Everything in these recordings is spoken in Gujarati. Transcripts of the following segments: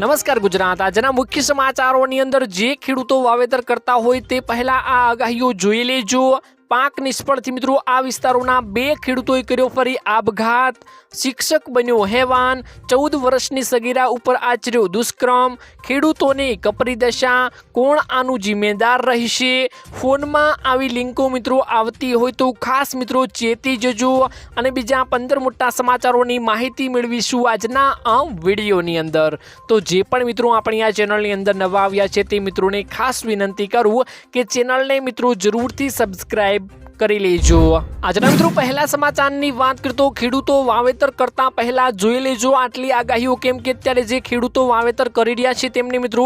નમસ્કાર ગુજરાત. આજના મુખ્ય સમાચારોની અંદર જે ખેડૂતો વાવેતર કરતા હોય તે પહેલા આ આગાહીઓ જોઈ લેજો. પાક નિષ્ફળથી મિત્રો આ વિસ્તારોના બે ખેડૂતોએ કર્યો ફરી આપઘાત. શિક્ષક બન્યો હેવાન. ચૌદ વર્ષની સગીરા ઉપર આચર્યો દુષ્કર્મ. ખેડૂતોને કપરી દશા. કોણ આનું જિમ્મેદાર રહેશે? ફોનમાં આવી લિંકો મિત્રો આવતી હોય તો ખાસ મિત્રો ચેતી જજો. અને બીજા પંદર મોટા સમાચારોની માહિતી મેળવીશું આજના આ વિડીયોની અંદર. તો જે પણ મિત્રો આપણી આ ચેનલની અંદર નવા આવ્યા છે તે મિત્રોને ખાસ વિનંતી કરું કે ચેનલને મિત્રો જરૂરથી subscribe કરી લેજો. આજના મિત્રો પહેલા સમાચારની વાત કરતો ખેડૂતો વાવેતર કરતા પહેલા જોઈ લેજો આટલી આગાહીઓ કેમ કે અત્યારે જે ખેડૂતો વાવેતર કરી રહ્યા છે તેમને મિત્રો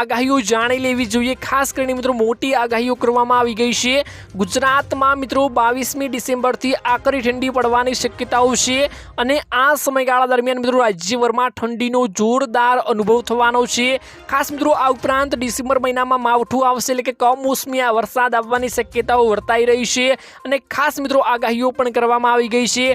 આગાહીઓ જાણી લેવી જોઈએ. ખાસ કરીને મિત્રો મોટી આગાહીઓ કરવામાં આવી ગઈ છે. ગુજરાતમાં મિત્રો બાવીસમી ડિસેમ્બરથી આકરી ઠંડી પડવાની શક્યતાઓ છે અને આ સમયગાળા દરમિયાન મિત્રો રાજ્યભરમાં ઠંડીનો જોરદાર અનુભવ થવાનો છે. ખાસ મિત્રો આ ઉપરાંત ડિસેમ્બર મહિનામાં માવઠું આવશે એટલે કે કમોસમી વરસાદ આવવાની શક્યતાઓ વર્તાઈ રહી છે. અને ખાસ મિત્રો આગાહીઓ પણ કરવામાં આવી ગઈ છે.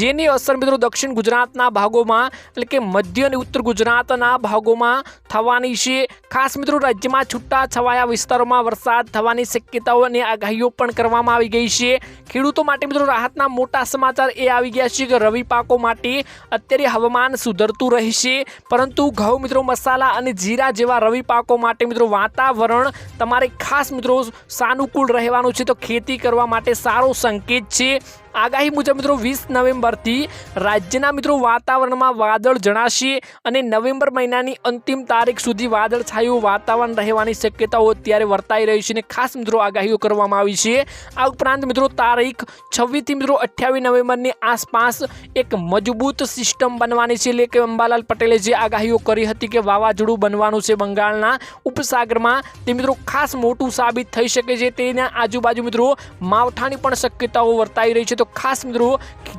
જેની અસર મિત્રો દક્ષિણ ગુજરાતના ભાગોમાં એટલે કે મધ્ય અને ઉત્તર ગુજરાતના ભાગોમાં થવાની છે. ખાસ મિત્રો રાજ્યમાં છૂટા છવાયા વિસ્તારોમાં વરસાદ થવાની શક્યતાઓ અને આગાહીઓ પણ કરવામાં આવી ગઈ છે. ખેડૂતો માટે મિત્રો રાહતના મોટા સમાચાર એ આવી ગયા છે કે રવિ પાકો માટે અત્યારે હવામાન સુધરતું રહેશે. પરંતુ ઘઉં મિત્રો, મસાલા અને જીરા જેવા રવિ પાકો માટે મિત્રો વાતાવરણ તમારે ખાસ મિત્રો સાનુકૂળ રહેવાનું છે. તો ખેતી કરવા માટે સારો સંકેત છે. આગાહી મુજબ મિત્રો વીસ નવેમ્બરથી રાજ્યના મિત્રો વાતાવરણમાં વાદળ જણાશે અને નવેમ્બર મહિનાની અંતિમ તારીખ સુધી વાદળ છાયું વાતાવરણ રહેવાની શક્યતાઓ અત્યારે વર્તાઈ રહી છે અને ખાસ મિત્રો આગાહીઓ કરવામાં આવી છે. આ ઉપરાંત મિત્રો તારીખ છવ્વીસથી મિત્રો અઠ્યાવીસ નવેમ્બરની આસપાસ એક મજબૂત સિસ્ટમ બનવાની છે. એટલે કે અંબાલાલ પટેલે જે આગાહીઓ કરી હતી કે વાવાઝોડું બનવાનું છે બંગાળના ઉપસાગરમાં, તે મિત્રો ખાસ મોટું સાબિત થઈ શકે છે. તેના આજુબાજુ મિત્રો માવઠાની પણ શક્યતાઓ વર્તાઈ રહી છે. તો ખાસ મિત્રો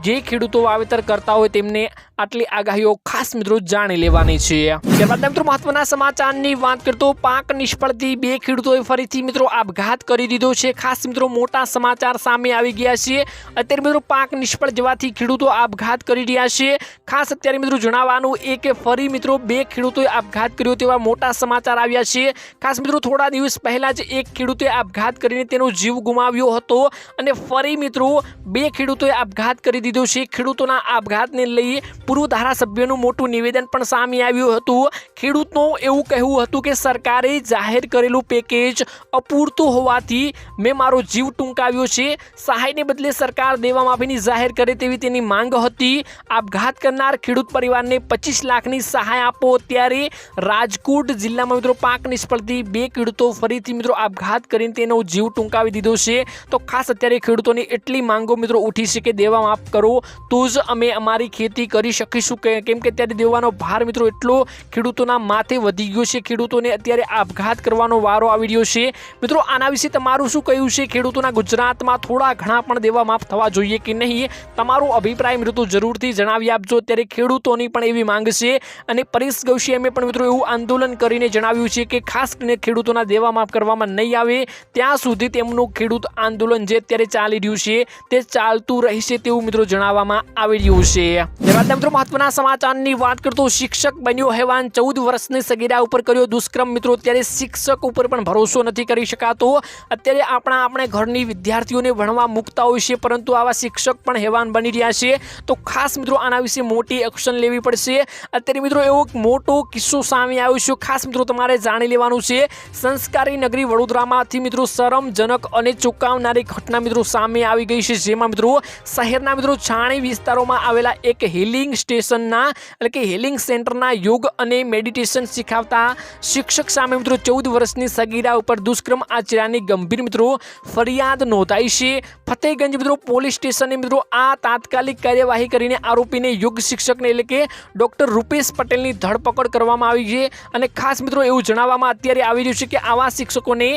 જે ખેડૂતો વાવેતર કરતા હોય તેમને આટલી આગાહીઓ ખાસ મિત્રો જાણી લેવાની છે. ત્યારબાદ મિત્રો મહત્વના સમાચારની વાત કરતો પાક નિષ્ફળથી બે ખેડૂતોએ ફરીથી મિત્રો આપઘાત કરી દીધો છે. ખાસ મિત્રો મોટા સમાચાર સામે આવી ગયા છે. અત્યારે મિત્રો પાક નિષ્ફળ જવાથી ખેડૂતો આપઘાત કરી રહ્યા છે. ખાસ અત્યારે મિત્રો જણાવવાનું એ કે ફરી મિત્રો બે ખેડૂતોએ આપઘાત કર્યો તેવા મોટા સમાચાર આવ્યા છે. ખાસ મિત્રો થોડા દિવસ પહેલા જ એક ખેડૂતે આપઘાત કરીને તેનો જીવ ગુમાવ્યો હતો અને ફરી મિત્રો બે ખેડૂતોએ આપઘાત કરી દીધો છે. ખેડૂતોના આપઘાતને લઈ પૂર્વ ધારાસભ્યનું મોટું નિવેદન પણ સામે આવ્યું હતું. ખેડૂતનું એવું કહેવું હતું કે સરકારે જાહેર કરેલું પેકેજ અપૂરતું હોવાથી મેં મારો જીવ ટૂંકાવ્યો છે. સહાયને બદલે સરકાર દેવા માફીની જાહેર કરે તેવી તેની માંગ હતી. આપઘાત કરનાર ખેડૂત પરિવારને પચીસ લાખની સહાય આપો ત્યારે રાજકોટ જિલ્લામાં મિત્રો પાક નિષ્ફળથી બે ખેડૂતો ફરીથી મિત્રો આપઘાત કરીને તેનો જીવ ટૂંકાવી દીધો છે. તો ખાસ અત્યારે ખેડૂતોની એટલી માંગો મિત્રો ઉઠી છે કે દેવા માફ કરો. તો જ અમે અમારી ખેતી કરી શકીશું કે કેમ કે ત્યારે દેવાનો ભાર મિત્રો એટલો ખેડૂતોના માથે વધી ગયો છે. ખેડૂતોને અત્યારે આપઘાત કરવાનો વારો આવી રહ્યો છે. મિત્રો, આના વિશે તમારું શું કહ્યું છે? ખેડૂતોના ગુજરાતમાં થોડા ઘણા પણ દેવા માફ થવા જોઈએ કે નહીં તમારો અભિપ્રાય મિત્રો જરૂરથી જણાવી આપજો. ત્યારે ખેડૂતોની પણ એવી માંગ છે અને પરેશ ગૌશિયામે પણ મિત્રો એવું આંદોલન કરીને જણાવ્યું છે કે ખાસ કરીને ખેડૂતોના દેવા માફ કરવામાં નહીં આવે. ત્યાં સુધી તેમનું ખેડૂત આંદોલન જે અત્યારે ચાલી રહ્યું છે તે ચાલતું રહેશે તેવું મિત્રો જણાવવામાં આવી રહ્યું છે. ત્યારબાદ મિત્રો, મહત્વના સમાચારની વાત કરતો શિક્ષક બન્યો હેવાન ચૌદ વર્ષની સગીરા ઉપર કર્યો દુષ્કર્મ. મિત્રો, અત્યારે શિક્ષક ઉપર પણ ભરોસો નથી કરી શકાતો. અત્યારે આપણા આપણે ઘરની વિદ્યાર્થીઓને ભણવા મૂકતા હોય છે, પરંતુ આવા શિક્ષક પણ હેવાન બની રહ્યા છે. તો ખાસ મિત્રો, આના વિશે મોટી એક્શન લેવી પડશે. અત્યારે મિત્રો, એવો મોટો કિસ્સો સામે આવ્યો છે. ખાસ મિત્રો, તમારે જાણી લેવાનું છે. સંસ્કારી નગરી વડોદરામાંથી મિત્રો, શરમજનક અને ચોંકાવનારી ઘટના મિત્રો સામે આવી ગઈ છે. જેમાં મિત્રો, શહેરના મિત્રો છાણી વિસ્તારોમાં આવેલા એક હિલિંગ સ્ટેશનના, એટલે કે હિલિંગ સેન્ટરના યોગ અને મેડિટેશન શીખવતા શિક્ષક સામે મિત્રો ચૌદ વર્ષની સગીરા ઉપર દુષ્કર્મ આચર્યાની ગંભીર મિત્રો ફરિયાદ નોંધાઈ છે. ફતેહગંજ મિત્રો પોલીસ સ્ટેશને મિત્રો આ તાત્કાલિક કાર્યવાહી કરીને આરોપીને યોગ શિક્ષકને એટલે કે ડૉક્ટર રૂપેશ પટેલની ધરપકડ કરવામાં આવી છે. અને ખાસ મિત્રો એવું જણાવવામાં અત્યારે આવી રહ્યું છે કે આવા શિક્ષકોને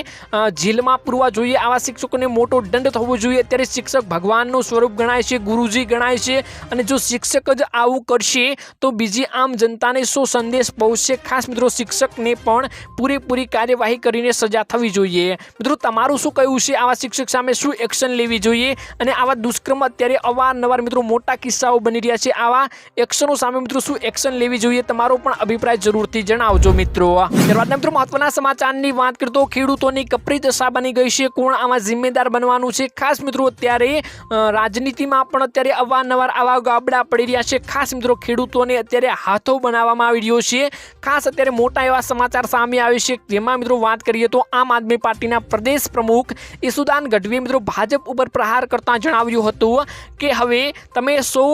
જેલમાં પૂરવા જોઈએ, આવા શિક્ષકોને મોટો દંડ થવો જોઈએ. અત્યારે શિક્ષક ભગવાનનું સ્વરૂપ ગણાય છે, ગુરુજી ગણાય છે. અને જો શિક્ષક જ આવું કરશે તો બીજી આમ જનતાને શું સંદેશ પહોંચશે. ખાસ મિત્રો, શિક્ષકને પણ પૂરેપૂરી કાર્યવાહી કરીને સજા થવી જોઈએ. મિત્રો, તમારું શું કહેવું છે? આવા શિક્ષક સામે શું એક્શન લેવી જોઈએ? અને આવા દુષ્કર્મ અત્યારે અવારનવાર મિત્રો મોટા કિસ્સાઓ બની રહ્યા છે. આવા એક્શનો સામે મિત્રો શું એક્શન લેવી જોઈએ? તમારો પણ અભિપ્રાય જરૂરથી જણાવજો મિત્રો. ત્યારબાદ મિત્રો, મહત્વના સમાચારની વાત કરતો ખેડૂતોની કપરી દશા બની ગઈ છે. કોણ આમાં જિમ્મેદાર બનવાનું છે? ખાસ મિત્રો, અત્યારે રાજનીતિમાં પણ અત્યારે અવારનવાર આવા ગાબડા પડી રહ્યા છે. ખાસ મિત્રો ખેડૂતોને અત્યારે હાથો બનાવવામાં આવી રહ્યો છે. ખાસ અત્યારે મોટા એવા સમાચાર સામે આવે છે. જેમાં મિત્રો વાત કરીએ તો આમ આદમી પાર્ટીના પ્રદેશ પ્રમુખ ઈસુદાન ગઢવીએ મિત્રો ભાજપ ઉપર પ્રહાર કરતા જણાવ્યું હતું કે હવે તમે સૌ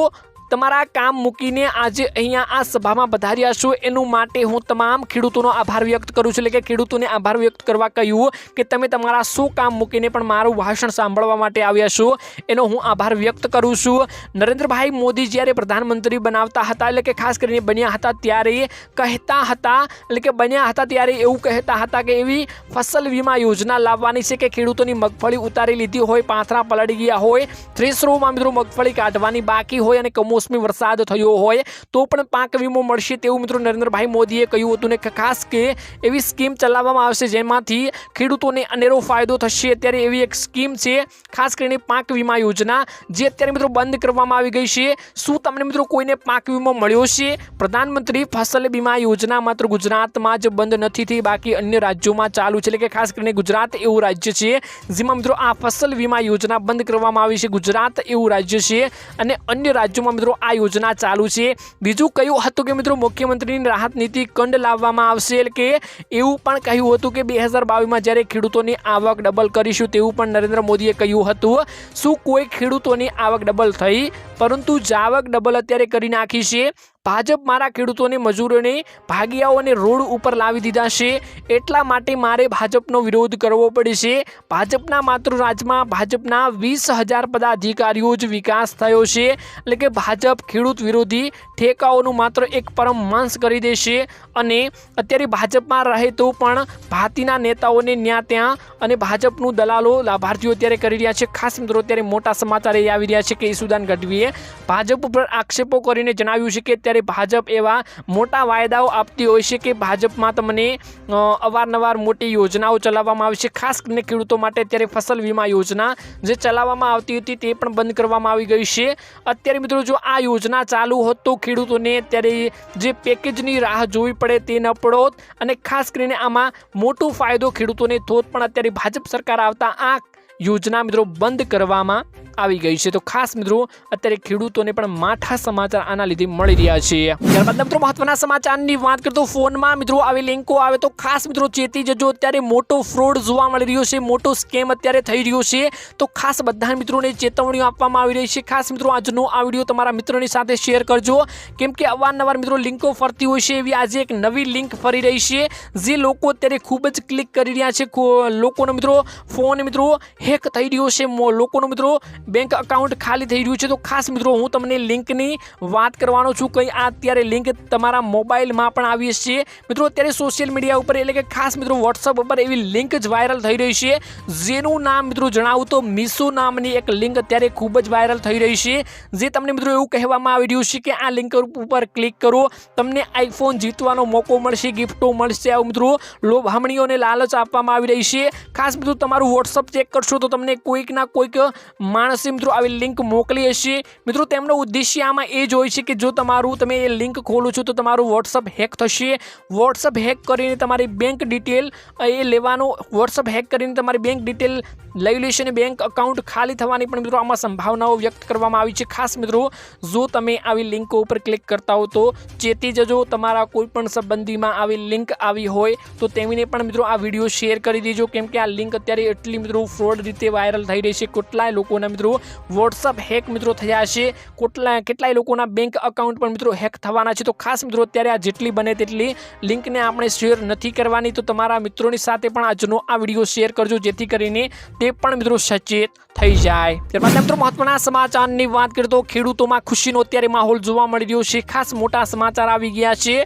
તમારા કામ મૂકીને આજે અહીંયા આ સભામાં વધાર્યા છો, એનું માટે હું તમામ ખેડૂતોનો આભાર વ્યક્ત કરું છું. એટલે કે ખેડૂતોને આભાર વ્યક્ત કરવા કહ્યું કે તમે તમારા શું કામ મૂકીને પણ મારું ભાષણ સાંભળવા માટે આવ્યા છો, એનો હું આભાર વ્યક્ત કરું છું. નરેન્દ્રભાઈ મોદી જ્યારે પ્રધાનમંત્રી બનાવતા હતા, એટલે કે ખાસ કરીને બન્યા હતા ત્યારે કહેતા હતા, એટલે કે બન્યા હતા ત્યારે એવું કહેતા હતા કે એવી ફસલ વીમા યોજના લાવવાની છે કે ખેડૂતોની મગફળી ઉતારી લીધી હોય, પાથરા પલળી ગયા હોય થ્રેસરોમાં મિત્રો મગફળી કાઢવાની બાકી હોય અને કમોસમી વરસાદ થયો હોય, તો પણ પાક વીમો મળશે તેવું મિત્રો નરેન્દ્રભાઈ મોદીએ કહ્યું હતું. ને ખાસ કે એવી સ્કીમ ચલાવવામાં આવશે જેમાંથી ખેડૂતોને અનેરો ફાયદો થશે. અત્યારે એવી એક સ્કીમ છે, ખાસ કરીને પાક વીમા યોજના, જે અત્યારે મિત્રો બંધ કરવામાં આવી ગઈ છે. શું તમને મિત્રો કોઈને પાક વીમો મળ્યો છે? પ્રધાનમંત્રી ફસલ બીમા યોજના માત્ર ગુજરાતમાં જ બંધ નથી થઈ, બાકી અન્ય રાજ્યોમાં ચાલુ છે. એટલે કે ખાસ કરીને ગુજરાત એવું રાજ્ય છે, જેમાં મિત્રો આ ફસલ વીમા યોજના બંધ કરવામાં આવી છે. ગુજરાત એવું રાજ્ય છે અને અન્ય રાજ્યોમાં મિત્રો આ યોજના ચાલુ છે. બીજું કહ્યું હતું કે મિત્રો, મુખ્યમંત્રીની રાહત નીતિ કંડ લાવવામાં આવશે કે એવું પણ કહ્યું હતું કે બે હજાર બાવીસમાં જ્યારે ખેડૂતોની આવક ડબલ કરીશું તેવું પણ નરેન્દ્ર મોદીએ કહ્યું હતું. શું કોઈ ખેડૂતોની આવક ડબલ થઈ? પરંતુ જાવક ડબલ અત્યારે કરી નાખી છે. ભાજપ મારા ખેડૂતોને મજૂરોને ભાગિયાઓને રોડ ઉપર લાવી દીધા છે. એટલા માટે મારે ભાજપનો વિરોધ કરવો પડશે ભાજપના માત્ર રાજમાં ભાજપના વીસ હજાર પદાધિકારીઓ જ વિકાસ થયો છે. એટલે કે ભાજપ ખેડૂત વિરોધી ઠેકાઓનું માત્ર એક પરમ માંસ કરી દેશે અને અત્યારે ભાજપમાં રહે તો પણ ભાતીના નેતાઓને ન્યા ત્યાં અને ભાજપનું દલાલો લાભાર્થીઓ અત્યારે કરી રહ્યા છે. ખાસ મિત્રો, અત્યારે મોટા સમાચાર એ આવી રહ્યા છે કે ઈસુદાન ગઢવીએ ભાજપ ઉપર આક્ષેપો કરીને જણાવ્યું છે કે અત્યારે ભાજપ એવા મોટા વાયદાઓ આપતી હોય છે કે ભાજપમાં તમને અવારનવાર મોટી યોજનાઓ ચલાવવામાં આવે છે. ખાસ કરીને ખેડૂતો માટે અત્યારે ફસલ વીમા યોજના જે ચલાવવામાં આવતી હતી તે પણ બંધ કરવામાં આવી ગઈ છે. અત્યારે મિત્રો જો આ યોજના ચાલુ હોત તો ખેડૂતોને અત્યારે જે પેકેજની રાહ જોવી પડે તે ન પડોત અને ખાસ કરીને આમાં મોટો ફાયદો ખેડૂતોને થોત પણ અત્યારે ભાજપ સરકાર આવતા આ યોજના મિત્રો બંધ કરવામાં આવી ગઈ છે. તો ખાસ મિત્રો, અત્યારે ખેડૂતોને પણ માઠા સમાચાર આના લીધે મળી રહ્યા છે. ત્યારબાદ મિત્રો મહત્વના સમાચારની વાત કરતો ફોનમાં મિત્રો આવી લિંકો આવે તો ખાસ મિત્રો ચેતી જજો. અત્યારે મોટો ફ્રોડ જોવા મળી રહ્યો છે. મોટો સ્કેમ અત્યારે થઈ રહ્યો છે. તો ખાસ બધા મિત્રોને ચેતવણીઓ આપવામાં આવી રહી છે. ખાસ મિત્રો, આજનો આ વીડિયો તમારા મિત્રોની સાથે શેર કરજો. કેમ કે અવારનવાર મિત્રો લિંકો ફરતી હોય છે એવી આજે એક નવી લિંક ફરી રહી છે, જે લોકો અત્યારે ખૂબ જ ક્લિક કરી રહ્યા છે. લોકોનો મિત્રો, ફોન મિત્રો હેક થઈ રહ્યો છે. લોકોનો મિત્રો બેંક અકાઉન્ટ ખાલી થઈ રહ્યું છે. તો ખાસ મિત્રો, હું તમને લિંકની વાત કરવાનો છું. કંઈ આ અત્યારે લિંક તમારા મોબાઈલમાં પણ આવી છે. મિત્રો, અત્યારે સોશિયલ મીડિયા ઉપર એટલે કે ખાસ મિત્રો વોટ્સઅપ ઉપર એવી લિંક જ વાયરલ થઈ રહી છે. જેનું નામ મિત્રો જણાવું તો મીસો નામની એક લિંક અત્યારે ખૂબ જ વાયરલ થઈ રહી છે. જે તમને મિત્રો એવું કહેવામાં આવી રહ્યું છે કે આ લિંક ઉપર ક્લિક કરો, તમને આઈફોન જીતવાનો મોકો મળશે ગિફ્ટો મળશે. આવું મિત્રો, લોભામણીઓને લાલચ આપવામાં આવી રહી છે. ખાસ મિત્રો, તમારું વોટ્સઅપ ચેક કરશો તો તમને કોઈકના કોઈક માણસે મિત્રો આવી લિંક મોકલી હશે. મિત્રો, તેમનો ઉદ્દેશ્ય આમાં એ જ હોય છે કે જો તમારું, તમે એ લિંક ખોલો છો તો તમારું વોટ્સઅપ હેક થશે. વોટ્સઅપ હેક કરીને તમારી બેંક ડિટેલ એ લેવાનો વોટ્સઅપ હેક કરીને તમારી બેંક ડિટેલ લઈ લેશે અને બેંક અકાઉન્ટ ખાલી થવાની પણ મિત્રો આમાં સંભાવનાઓ વ્યક્ત કરવામાં આવી છે. ખાસ મિત્રો, જો તમે આવી લિંકો ઉપર ક્લિક કરતા હો તો ચેતી જજો. તમારા કોઈપણ સંબંધીમાં આવી લિંક આવી હોય તો તેમને પણ મિત્રો આ વીડિયો શેર કરી દેજો. કેમ કે આ લિંક અત્યારે એટલી મિત્રો ફ્રોડ રીતે વાયરલ થઈ રહી છે. કેટલાય લોકોના મિત્રો વોટ્સઅપ હેક મિત્રો થયા છે. કેટલા કેટલાય લોકોના બેંક અકાઉન્ટ પણ મિત્રો હેક થવાના છે. તો ખાસ મિત્રો, અત્યારે આ જેટલી બને તેટલી લિંકને આપણે શેર નથી કરવાની. તો તમારા મિત્રોની સાથે પણ આજનો આ વીડિયો શેર કરજો, જેથી કરીને તે પણ મિત્રો સચેત થઈ જાય. ત્યારબાદ મિત્રો, મહત્વના સમાચારની વાત કરીએ તો ખેડૂતોમાં ખુશીનો અત્યારે માહોલ જોવા મળી રહ્યો છે. ખાસ મોટા સમાચાર આવી ગયા છે.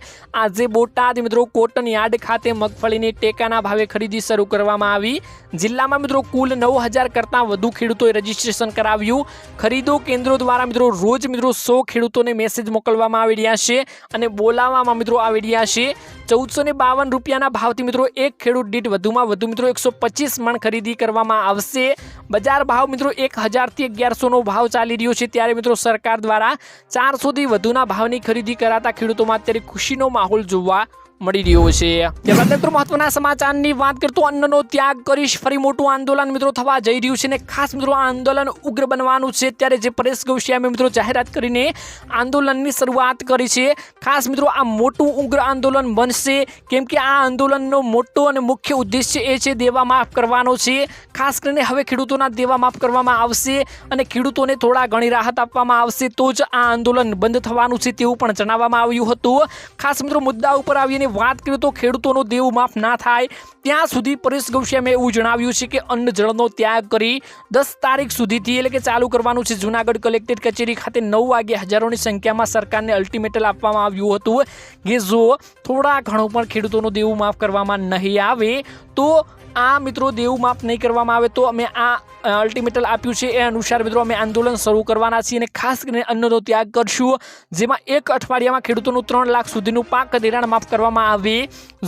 આજે બોટાદ મિત્રો, કોટન યાર્ડ ખાતે મગફળીની ટેકાના ભાવે ખરીદી શરૂ કરવામાં આવી. જિલ્લામાં મિત્રો, કુલ નવ કરતાં વધુ ખેડૂતોએ રજીસ્ટ્રેશન આંદોલન કરાવ્યું. ખરીદો કેન્દ્રો દ્વારા મિત્રો રોજ મિત્રો સો ખેડૂતોને મેસેજ મોકલવામાં આવી રહ્યા છે અને બોલાવવામાં મિત્રો આવી રહ્યા છે. ચૌદસો ને બાવન રૂપિયાના ભાવથી મિત્રો એક ખેડૂત દીઠ વધુમાં વધુ મિત્રો એકસો પચીસ મણ ખરીદી કરવામાં આવશે. બજાર ભાવ મિત્રો એક હજારથી અગિયારસોનો ભાવ ચાલી રહ્યો છે ત્યારે મિત્રો સરકાર દ્વારા ચારસોથી વધુના ભાવની ખરીદી કરાતા ખેડૂતોમાં અત્યારે ખુશીનો માહોલ જોવા મળી રહ્યો છે. ત્યારબાદ મિત્રો મહત્વના સમાચારની વાત કરતો અન્નનો ત્યાગ કરીશ. ફરી મોટું આંદોલન મિત્રો થવા જઈ રહ્યું છે અને ખાસ મિત્રો આંદોલન ઉગ્ર બનવાનું છે. ત્યારે જે પરેશ ગૌશિયામે મિત્રો જાહેરાત કરીને આંદોલનની શરૂઆત કરી છે. ખાસ મિત્રો આ મોટું ઉગ્ર આંદોલન બનશે. કેમ કે આ આંદોલનનો મોટો અને મુખ્ય ઉદ્દેશ્ય એ છે દેવા માફ કરવાનો છે. ખાસ કરીને હવે ખેડૂતોના દેવા માફ કરવામાં આવશે અને ખેડૂતોને થોડા ઘણી રાહત આપવામાં આવશે. તો જ આ આંદોલન બંધ થવાનું છે તેવું પણ જણાવવામાં આવ્યું હતું. ખાસ મિત્રો મુદ્દા ઉપર આવીને વાત કરીએ તો ખેડૂતોનો દેવું માફ ના થાય. ત્યાં સુધી પરેશ ગૌશ્યામે એવું જણાવ્યું છે કે અન્ન જળનો ત્યાગ કરી દસ તારીખ સુધીથી એટલે કે ચાલુ કરવાનું છે જુનાગઢ કલેક્ટર કચેરી ખાતે નવ વાગે હજારોની સંખ્યામાં સરકારને અલ્ટિમેટલ આપવામાં આવ્યું હતું. કે જો થોડા ઘણો પણ ખેડૂતોનું દેવું માફ કરવામાં નહીં આવે, તો આ મિત્રો દેવું માફ નહીં કરવામાં આવે તો અમે આ અલ્ટિમેટલ આપ્યું છે. એ અનુસાર મિત્રો અમે આંદોલન શરૂ કરવાના છીએ અને ખાસ કરીને અન્નનો ત્યાગ કરશું, જેમાં એક અઠવાડિયામાં ખેડૂતોનું ત્રણ લાખ સુધીનું પાક ધિરાણ માફ કરવામાં આવે.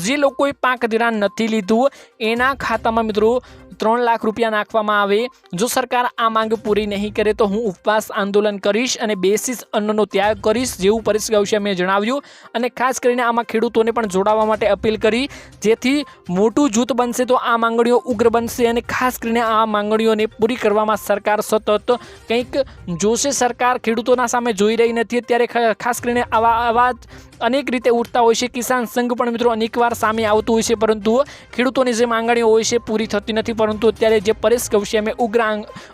જે લોકોએ પાક ધિરાણ નથી લીધું, એના ખાતામાં મિત્રો ત્રણ લાખ રૂપિયા નાખવામાં આવે. જો સરકાર આ માંગ પૂરી નહીં કરે તો હું ઉપવાસ આંદોલન કરીશ અને બેસીસ અન્નનો ત્યાગ કરીશ જેવું પરેશ મેં જણાવ્યું. અને ખાસ કરીને આમાં ખેડૂતોને પણ જોડાવા માટે અપીલ કરી. જેથી મોટું જૂથ બનશે તો આ માંગણીઓ ઉગ્ર બનશે અને ખાસ કરીને આ માંગણીઓને પૂરી કરવામાં સરકાર સતત કંઈક જોશે. સરકાર ખેડૂતોના સામે જોઈ રહી નથી. અત્યારે ખ- ખાસ કરીને આવા આવા અનેક રીતે ઉઠતા હોય છે. કિસાન સંઘ પણ મિત્રો અનેકવાર સામે આવતું હોય છે, પરંતુ ખેડૂતોની જે માંગણીઓ હોય છે પૂરી થતી નથી. પરંતુ અત્યારે જે પરેશ કૌશિયામે ઉગ્ર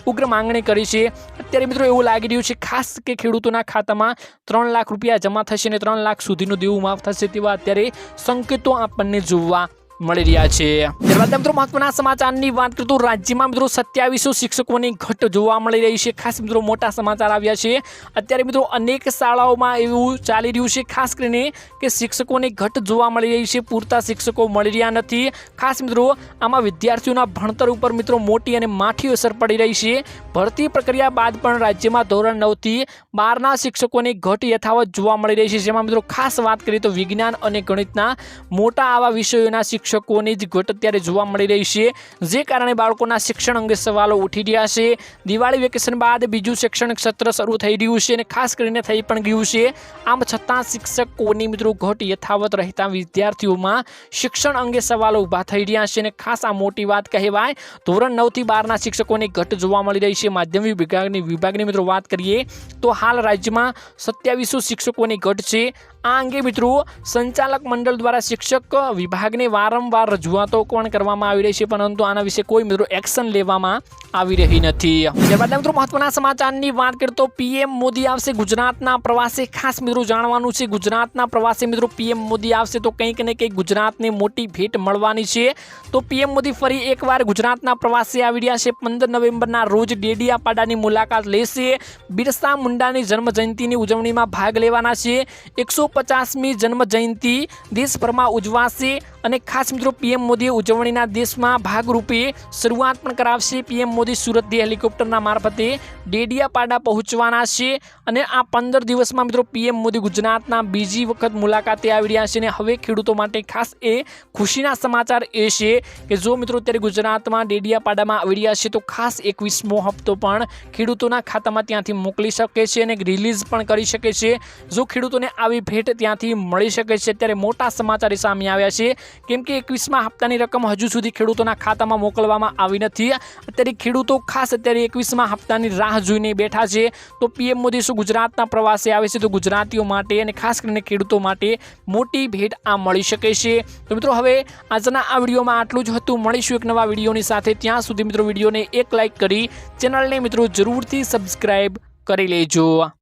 ઉગ્ર માંગણી કરી છે, અત્યારે મિત્રો એવું લાગી રહ્યું છે, ખાસ કે ખેડૂતોના ખાતામાં ત્રણ લાખ રૂપિયા જમા થશે અને ત્રણ લાખ સુધીનું દેવું માફ થશે તેવા અત્યારે સંકેતો આપણને જોવા મળી રહ્યા છે. ત્યારબાદ મિત્રો મહત્વના સમાચારની વાત કરું તો રાજ્યમાં મિત્રો સત્યાવીસો શિક્ષકોની ઘટ જોવા મળી રહી છે. ખાસ મિત્રો મોટા સમાચાર આવ્યા છે. અત્યારે મિત્રો અનેક શાળાઓમાં એવું ચાલી રહ્યું છે, ખાસ કરીને કે શિક્ષકોની ઘટ જોવા મળી રહી છે. પૂરતા શિક્ષકો મળી રહ્યા નથી. ખાસ મિત્રો આમાં વિદ્યાર્થીઓના ભણતર ઉપર મિત્રો મોટી અને માઠી અસર પડી રહી છે. ભરતી પ્રક્રિયા બાદ પણ રાજ્યમાં ધોરણ નવથી બારના શિક્ષકોની ઘટ યથાવત જોવા મળી રહી છે. જેમાં મિત્રો ખાસ વાત કરીએ તો વિજ્ઞાન અને ગણિતના મોટા આવા વિષયોના શિક્ષકોની જ ઘટ અત્યારે જોવા મળી રહી છે. જે કારણે બાળકોના શિક્ષણ અંગે સવાલો ઉઠી રહ્યા છે. દિવાળી વેકેશન બાદ બીજું શૈક્ષણિક સત્ર શરૂ થઈ રહ્યું છે અને ખાસ કરીને થઈ પણ ગયું છે. આમ છતાં શિક્ષકોની મિત્રો ઘટ યથાવત રહેતા વિદ્યાર્થીઓમાં શિક્ષણ અંગે સવાલો ઊભા થઈ રહ્યા છે અને ખાસ આ મોટી વાત કહેવાય, ધોરણ નવથી બારના શિક્ષકોની ઘટ જોવા મળી રહી છે. માધ્યમિક વિભાગની વિભાગની મિત્રો વાત કરીએ તો હાલ રાજ્યમાં સત્યાવીસો શિક્ષકોની ઘટ છે. આ અંગે મિત્રો સંચાલક મંડળ દ્વારા શિક્ષક વિભાગને વારંવાર રજૂઆતો પણ કરવામાં આવી રહી છે, પરંતુ આના વિશે કોઈ મિત્રો એક્શન લેવામાં આવી રહી નથી. ત્યારબાદ મિત્રો મહત્વના સમાચારની વાત કરીએ તો પીએમ મોદી આવશે ગુજરાતના પ્રવાસે. ખાસ મિત્રો જાણવાનું છે ગુજરાતના પ્રવાસે મિત્રો પીએમ મોદી આવશે તો કંઈક ને કંઈક ગુજરાતને મોટી ભેટ મળવાની છે. તો પીએમ મોદી ફરી એકવાર ગુજરાતના પ્રવાસે આવી રહ્યા છે. પંદર નવેમ્બરના રોજ ડેડિયાપાડાની મુલાકાત લેશે. બિરસા મુંડાની જન્મ જયંતિની ઉજવણીમાં ભાગ લેવાના છે. એકસો પચાસમી જન્મ જયંતિ દેશભરમાં ઉજવાશે અને ખાસ મિત્રો પીએમ મોદીએ ઉજવણીના દેશમાં ભાગરૂપે શરૂઆત પણ કરાવશે. પીએમ મોદી સુરતથી હેલિકોપ્ટરના મારફતે ડેડિયાપાડા પહોંચવાના છે અને આ પંદર દિવસમાં મિત્રો પીએમ મોદી ગુજરાતના બીજી વખત મુલાકાતે આવી રહ્યા છે અને હવે ખેડૂતો માટે ખાસ એ ખુશીના સમાચાર એ છે કે જો મિત્રો અત્યારે ગુજરાતમાં ડેડિયાપાડામાં આવી રહ્યા છે તો ખાસ એકવીસમો હપ્તો પણ ખેડૂતોના ખાતામાં ત્યાંથી મોકલી શકે છે અને રિલીઝ પણ કરી શકે છે. જો ખેડૂતોને આવી ભેટ ત્યાંથી મળી શકે છે. અત્યારે મોટા સમાચાર સામે આવ્યા છે. કેમ કે એકવીસમાં હપ્તાની રકમ હજુ સુધી ખેડૂતોના ખાતામાં મોકલવામાં આવી નથી. અત્યારે ખેડૂતો ખાસ અત્યારે એકવીસમાં હપ્તાની રાહ જોઈને બેઠા છે. તો પીએમ મોદી શું ગુજરાતના પ્રવાસે આવે છે તો ગુજરાતીઓ માટે અને ખાસ કરીને ખેડૂતો માટે મોટી ભેટ આ મળી શકે છે. તો મિત્રો હવે આજના આ વિડીયોમાં આટલું જ હતું. મળીશું એક નવા વિડીયોની સાથે. ત્યાં સુધી મિત્રો વિડીયોને એક લાઇક કરી ચેનલને મિત્રો જરૂરથી સબસ્ક્રાઈબ કરી લેજો.